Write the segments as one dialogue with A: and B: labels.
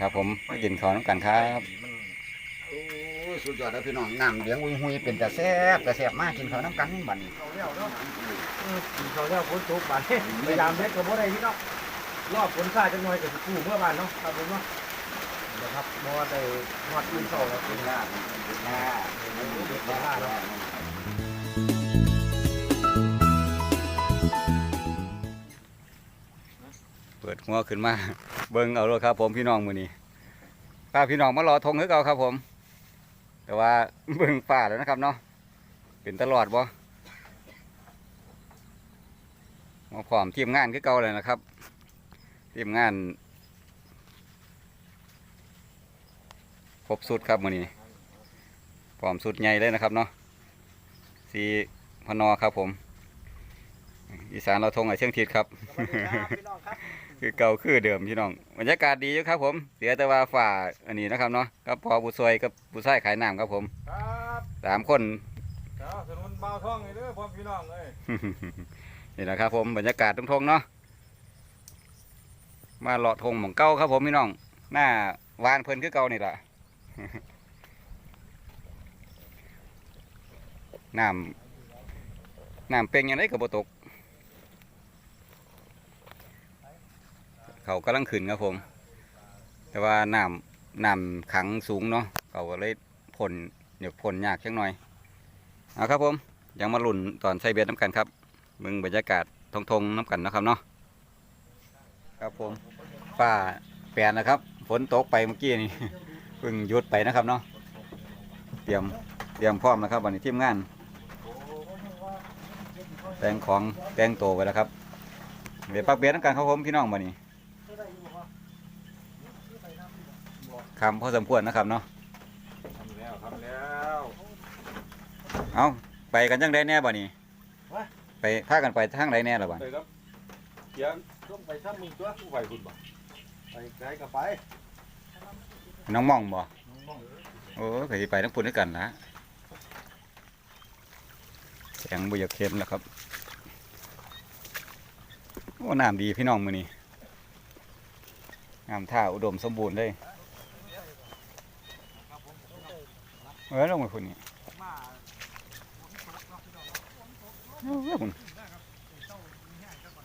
A: ครับ ผมมากินข้าวน้ำกันครับ
B: โอ้ยสุดยอดแล้วพี่น้องน้ำเลี้ยงหุยหุยๆเป็นแต่แซ่บแต่แซ่บมากกินข้าวน้ำกันบัดนี้
C: เขาเลี้ยวเนาะเออกินเขาเลี้ยวฝนตกบาดนี้พยายามเล็กกับบ่ได้พี่เนาะรอบฝนซ่าจังหน่อยก็สิกู้เมื่อวานเนาะครับผมเนาะเดี๋ยวครับบ่ได้ฮอดมื้อเช้าแล้ว
B: กินหน้ากินหน้ากินหน้า
A: หัวขึ้นมา เบิ่งเอาเลยครับ ผมพี่น้องมือนี้พาพี่น้องมารอทงคือเก่าครับ ผม แต่ว่าเบิ่งฟ้าแล้วนะครับเนาะเป็นตลอดบ่มาพร้อมทีมงานคือเก่าเลยนะครับทีมงานครบสุดครับมือนี้พร้อมสุดใหญ่เลยนะครับเนาะสีพนอครับผม อีสานเราทงไอเชียงทิศครับ
C: สวัสดีครับพี่น้องครับ
A: คือเก่าคือเดิมพี่น้องบรรยากาศดีอยู่ครับ ผมเสียแต่ว่าฝ่าอันนี้นะครับเนาะกับพอบุซวยกับบุไส้ขายน้ำครับผม
C: ครับ
A: สามคน
C: เจ้าสนุนเบาท่องนี่เด้อพ่อพี่น้องเอ้ย
A: นี่แหละครับผมบรรยากาศตรงทงเนาะมาเลาะทงหมองเก้าครับผมพี่น้อง หน้าวานเพิ่นคือเก่านี่แหละน้ำน้ำเป็นยังไงกับบตก เขากำลังขึ้นครับผม แต่ว่าน้ำน้ำขังสูงเนาะเขาก็เลยพ่นเดี๋ยวพ่นยากจังหน่อยเอาครับผมยังมาหลุ่นตอนใส่เบ็ดน้ำกันครับ มึงบรรยากาศทงทงน้ำกันนะครับเนาะครับผมฝ้าแปลนะครับฝนตกไปเมื่อกี้นี่เพิ่งหยุดไปนะครับเนาะเตรียมเตรียมพร้อมนะครับวันนี้ทีมงานแต่งของแต่งตัวไปแล้วครับเดี๋ยวปักเบ็ดน้ำกันครับผมพี่น้องวันนี้ คำพอสมควรนะครับเนาะ
C: ทำแล้วทำแล้ว
A: เอาไปกันจังได้แน่บ่นี่
C: วะ
A: ไปพากันไปทางไหนแน่ล่ะบ่
C: ไปครับเกียงต้องไปซ้ำมึงตัวผู้ไปคุณบ่ไปไกลก็ไป
A: น้องม่องบ่
C: น้อง
A: โอ้ยไปสิไปทั้งปุ่นด้วยกันละแสงบุยากเข้มแล้วครับโอ้น้ำดีพี่น้องมื้อนี้น้ำท่าอุดมสมบูรณ์เลย เออลงไปพุ่นนี่เออพุ่น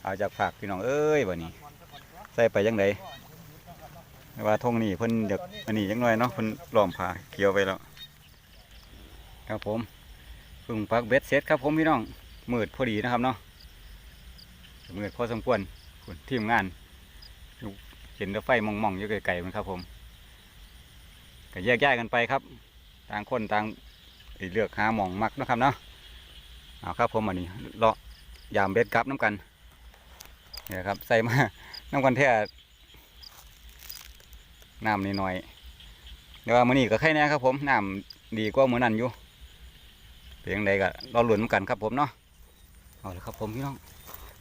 A: เอาจากผักพี่น้องเอ้ยบ่นี้ ใส่ไปยังไงว่าทงนี่เพิ่นเด็กอันนี้จังน่อยเนาะเพิ่นล้อมผ้าเกี่ยวไปแล้ว ครับผมเพึ่งปักเบ็ดเสร็จครับผมพี่น้องมืดพอดีนะครับเนาะมืดพอสมควรคุณทีมงานเห็นแต่ไฟมองๆอยู่ไกลๆมันครับผมก็แยกย้ายกันไปครับ ต่างคนต่างเลือกหาหมองมักนะครับเนาะเอาครับผมอันนี้เลาะยามเบ็ดกลับน้ำกันนี่ครับใส่มาน้ำกันแท้น้ำนิดหน่อยเดี๋ยวว่ามื้อนี้ก็ไข่แน่ครับผมน้ำดีกว่ามื้อนั้นอยู่เพียงใดก็รอลุ้นกันครับผมเนาะเอาเลยครับผมพี่น้อง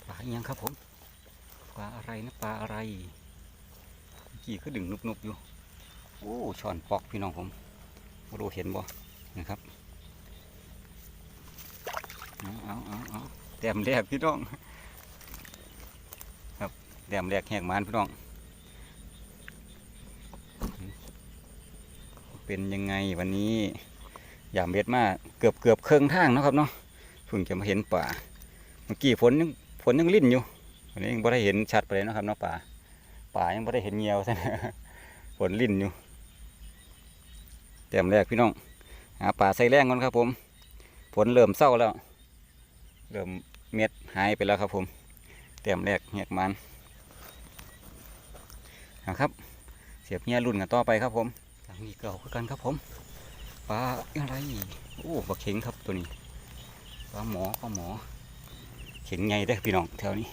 A: ปลาอีหยังครับผมปลาอะไรนะปลาอะไรเมื่อกี้ก็ดึงนุบๆอยู่โอ้ช่อนปอกพี่น้องผม รู้เห็นบ่นะครับเอาเอาเอาเอาแต้มแรกพี่น้อง ครับแต้มแรกแหกมานพี่น้อง เป็นยังไงวันนี้ยามเบ็ดมาเกือบเกือบเครื่องทางนะครับเนาะเพิ่งจะมาเห็นป่า เมื่อกี้ฝนยังฝนยังลิ่นอยู่วันนี้ยังไม่ได้เห็นชัดไปเลยนะครับเนาะป่าป่ายังไม่ได้เห็นเงียวใช่ไหมฝนลิ่นอยู่ ต้มแรกพี่น้องหาป่าใส่แรงก่อนครับผมฝนเริ่มเศร้าแล้ว เริ่มเม็ดหายไปแล้วครับผมแต้มแรกแหกมันนะครับ เสียบเงียรุ่นกันต่อไปครับผมทางนี้เก่าคือกันครับผมปลาอะไรโอ้ปลาเข็งครับตัวนี้ปลาหมอปลาหมอ เข็งใหญ่ได้พี่น้องแถวนี้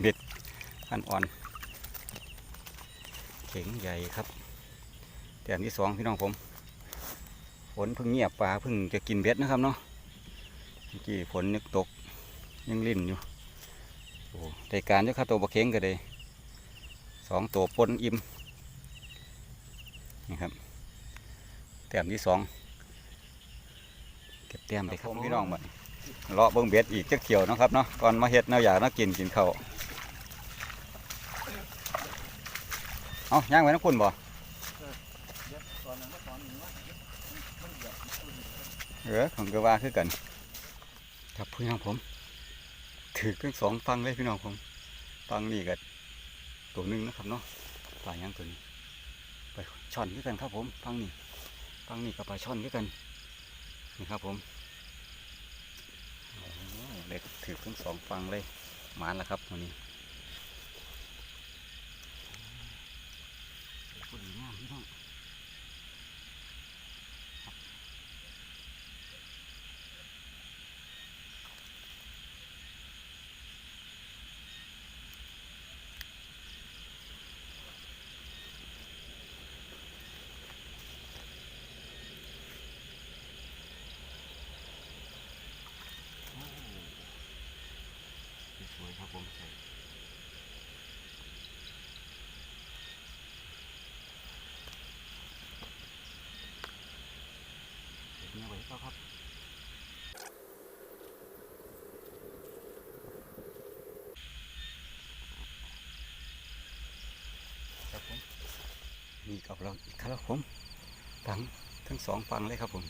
A: เบ็ดพันอ่อน เข็งใหญ่ครับ แถวที่สองพี่น้องผมฝนเพิ่งเงียบปลาเพิ่งจะกินเบ็ดนะครับเนาะเมื่อกี้ฝนนึกตกยังลิ่นอยู่โอ้ได้การเจ้าข้าตัวปลาเข็งก็เลยสองตัวปนอิ่มนี่ครับแต้มที่สองเก็บแต้มไปครับพี่น้องหมดเลาะเบิ้งเบ็ดอีกจักเขียวเนาะครับเนาะก่อนมาเฮ็ดแนวอยากน่ากินกินข้าวเอาย่างไว้นะคุณบ่
C: เดี๋ยวตอนนั้น เออนนี้ว่ามันเหยียบ
A: เออผมก็ว่าคือกันครับพี่น้องผม ถือทั้งสองฟังเลยพี่น้องผมฟังนี่ก็ตัวหนึ่งนะครับเนาะปลาย่างตัวนี้ไปช่อนด้วยกันครับผมฟังนี่ฟังนี่กับปลาช่อนด้วยกันนี่ครับผมเด็กถือทั้งสองฟังเลยหมานแล้วครับวันนี้พอดีงามพี่น้อง สวย ครับผมใส่เดี๋ยวนี้ไว้ก็ครับครับผมมีกับเราอีกครับผมฟังทั้งสองฟังเลยครับผม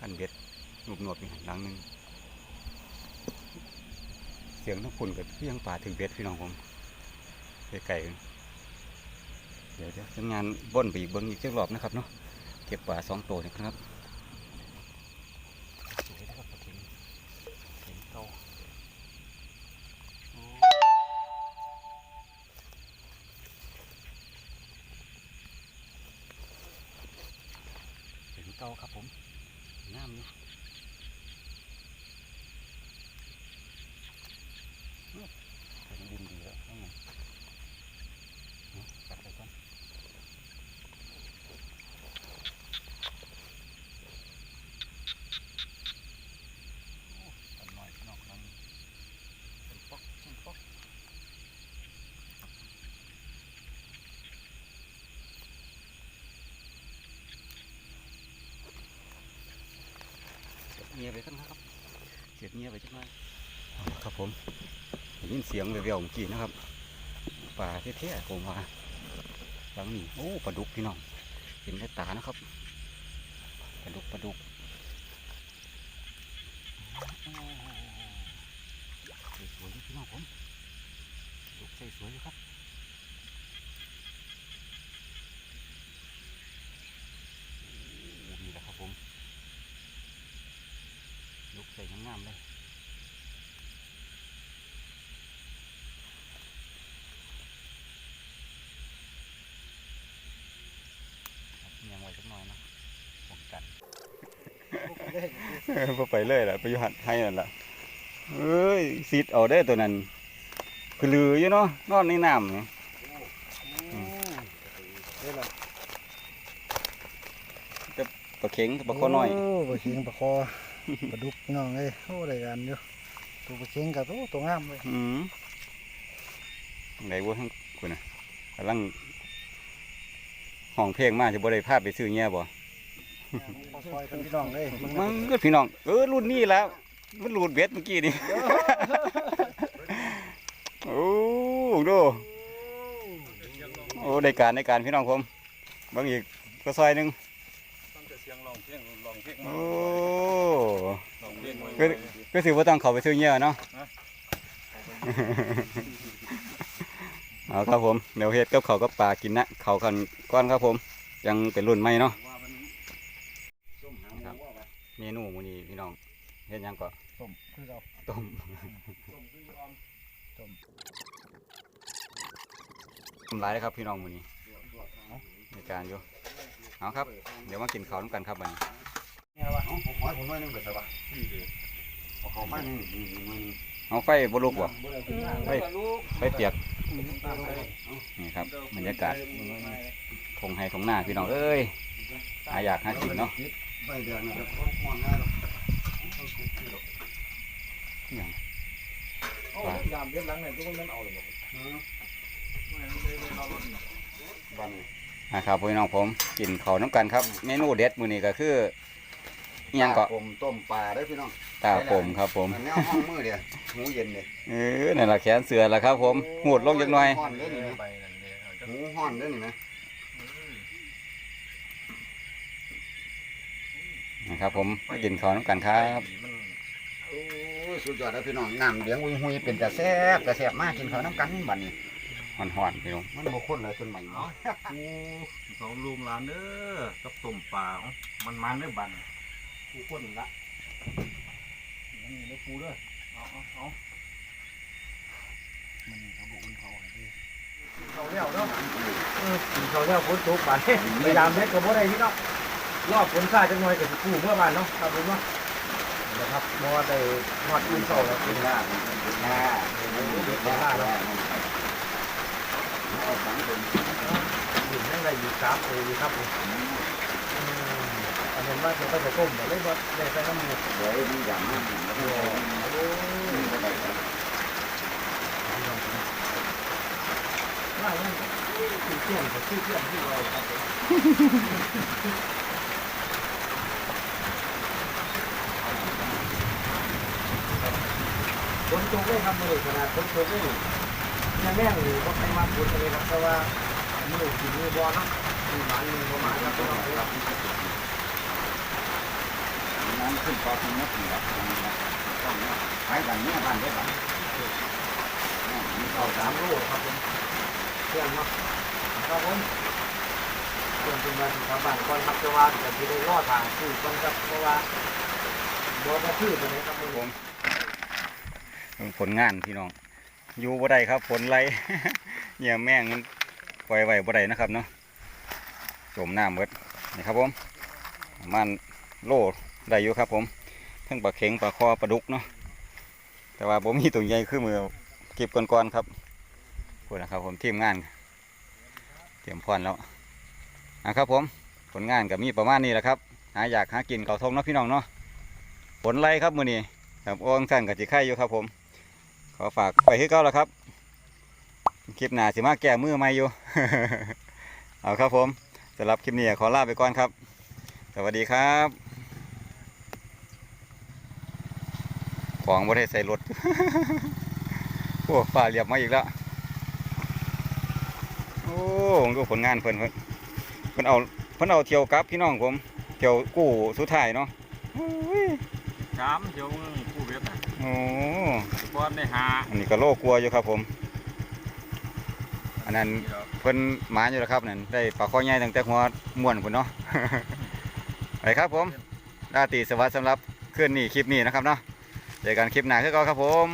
A: อันเบ็ดหนุบหนวดนี่หลังหนึ่ง เสียงน้ำฝุ่นกับเพียงป่าถึงเบ็ดพี่น้องผมไกลๆเดี๋ยวจะทำงานบ่นไปอีกเบิ้งอีกเจ้ารอบนะครับเนาะเก็บป่าสองตัวนี่ครับสวยนะครับเข็งเข็งเก่าครับผมงามอยู่ ผมดินดีแล้วข้างในเอาตัดไปก่อนโอ้ตัดหน่อยนอกนั้นเป็นปอกเป็นปอกเสียบเงียไปกันนะครับเสียบเงียไปจังเลยเอาละครับผมยินเสียงเรียวๆเมื่อกี้นะครับป่าแท้ๆผมว่าหลังนี้โอ้ปลาดุกพี่น้องเห็นด้วยตานะครับปลาดุกปลาดุกสวยๆพี่น้องผมปลาดุกใส่สวยอยู่ครับโอ้นี่แหละครับผมลุกใส่งามๆเลย ยังไว้สักหน่อยนะป้อง กันพอไปเลยล่ะไปอยู่หัดให้นั่นล่ะเอ้ยซีดเอาได้อตัวนั้นคือลืออยู่เนาะนอนในน้ำนี่
C: นี่แหละ
A: ปลาเข็งกับปลาคอน้อย
D: โปลาเข็งปลาคอปลาดุกพี่น้องเอ้ยโอ้ได้กันอยู่ตัวปลาเข็งกับโอ้ตัวงามเลย
A: อืมไหนวัวทั้งคุณน่ะกำลังห้องเพลงมาจะบ่ได้ภาพไปซื้อเงี้ยบ่
D: ซอยกันพี่น้องเอ้ยมึง
A: มันก็พี่น้อง เออรุ่นนี้แล้ว มันรูดเบ็ดเมื่อกี้นี่โอ้ดูโอ้ได้การได้การพี่น้องผมบางอีกก็ซอยหนึง
C: ตั้งแต่เสียงร้องเพลงร้องเพลง
A: โอ้
C: ร้องเพลง
A: ก็ก็ถือว่าต้องเขาไปซื้อเงี้ยเนาะเอาครับผมเดี๋ยวเฮ็ดกับเขาวกับปลากินนะเขากันก้อนครับผม ยังเป็นรุ่นใหม่เนาะ
C: ว่ามัน
A: ครับ เมนูมื้อนี้พี่น้องเฮ็ดหยังก็
D: ต้มคือเรา
A: ต้ม
C: ต้มคือออม
A: ทำลายเลยครับพี่น้องมื้อนี้ในการอยู่เอาครับ เดี๋ยวมากินข้าวน้ำกันครับบัดนี้
B: เนี่ยว่าเอาขอให้ผมหน่อยหนึงเกิดอะไรวะเอาเขามาหนึ่งหนึ่งหนึ่งหนึ่ง
A: เอาไฟบ่ลุกบ่
C: ไป
A: ไฟเปียกนี่ครับบรรยากาศทงไฮทงหน้าพี่น้องเอ้ยหาอยากหากินเนาะ
B: ใบเดือนนะครับเขามองง่ายหรอก
A: อิหยัง
C: เอายามเลี้ยงหลังเนี่ยทุกคนมันเอาเลยบ่ไม่ไม่ไม่เอารถ
B: บัง
A: นะครับพี่น้องผมกินข้าวน้ำกันครับเมนูเด็ดมื้อนี้ก็คืออิหยังก็
B: ผมต้มปลาได้อพี่น้อง
A: ตาผมครับผม
B: แนวห้องมือเดียวหูเย็นเลย
A: เออนั่นล่ะแขนเสือล่ะครับ ผมหูดลงจักหน่อย
B: ห้อนเลยนี่นะ
C: ไปนั่นเลยเอา
B: หูห้อนเด้อนี่นะ
A: นะ ครับ ผมไปกินข้าวน้ำกันครับ
B: โอ้ยสุดยอดแล้วพี่น้องน้ำเลี้ยงหุยหุยเป็นแต่แซ่บแต่แซ่บมากกินข้าวน้ำกันบัดนี้
A: ห่อนๆพี่น้อง
B: มันบ่ข้นเลยจนใหม่เนาะ
C: กูสองลูมหลานเด้อกับต้มปลาเอ้ามันมันเด้อบันกูคนละนี่เด้อกูเด้อเอาเอาเอา
D: มันเขาบอกอุ่นเขาให้ดิ
C: เขาแล้วเนาะเออกินเขาแล้วฝนตกบานนี้พยายามเฮ็ดก็บ่ได้พี่เนาะ รอบฝนซาจังหน่อยก็สิกู้เมื่อบ้านเนาะครับผมเนาะนะครับบ่ได้ฮอดอื่นเช้าแล้ว
B: กิ
C: กิ
B: น
C: น
B: ลาบกินลาบกินลาบแล้วเอาสังเป็น
C: ยู่นั่งได้อยู่สามเออครับผมอันนั้นว่าจะไปจะต้มบ่เลยบ่ได้ใส่น้ำมัน
B: เดี๋ยวมีอย่างนั้นแล้วก็โอ้ยบ่ได้ครับ
C: ว่าอย่างนั้นคือเที่ยงคือเที่ยงที่เราครับผมฝน ตกเลยครับมื้อขนาดฝนตกเลยยังแม่งอยู่บ่ใครมาฝนเลยครับเพราะว่ามื้อกินมื้อบ่เนาะมีหมามีบ่หมาครับพี่น้องครับ
B: น้ำขึ้นปอขึ้นมดนี่ครับต้องเนาะไปกันเนี่ยบ้านเด้อบ้าน
C: เอาสามโลครับผมเที่ยงเนาะครับผมส่วนเป็นวันที่ชาวบ้านก่อนครับจะว่าจะที่ได้รอดทางคือก่อนครับเพราะว่าบ่ได้คือไปไหนครับผม
A: ผลงานพี่น้อง อยู่บ่ได้ครับฝนไหลเนี่ยแม่งมันปล่อยไว้บ่ได้นะครับเนาะจมน้ำเบิดนี่ครับผมมันโลได้อยู่ครับผมทั้งปลาเข็งปลาคอปลาดุกเนาะแต่ว่าผมมีตัวใหญ่คือมือเก็บก่อนๆครับพูดนะครับผมทีมงาน เตรียมพร้อนแล้วนะครับผมผลงานกับมีประมาณนี้แหละครับ หาอยากหากินเก่าทงเนาะพี่น้องเนาะผลไรครับมือนี้ครับอ้งสั่นกับจิไข่อยู่ครับผม อฝากไปให้เก้าแล้วครับ คลิปหนาสิมาแก้มือใหม่อยู่ เอาครับผมสำหรับคลิปนี้ขอลาไปก่อนครับ สวัสดีครับ ของบริใส่รถ โอ้ฝ่าเรียบมาอีกแล้ว โอ้ดูผลงานเพิ่นเพิ่นเพิ่นเอาเพิ่นเอาเที่ยวกับพี่น้องผม เที่ยวกู้สุดท้ายเนาะ
C: สามเดี๋ยวผู้เวียดนะ
A: โอ้
C: บอลได้หา
A: อันนี้ก็โลกลัวอยู่ครับผม อันนั้นเพิ่นหมาอยู่แล้วครับนั่นได้ปลาข้อใหญ่ตั้งแต่หัวม่วนพุ่นเนาะไปครับผมราตรีสวัสดิ์สำหรับคืนนี้คลิปนี้นะครับเนาะเจอกันคลิปหน้าคือเก่าครับผม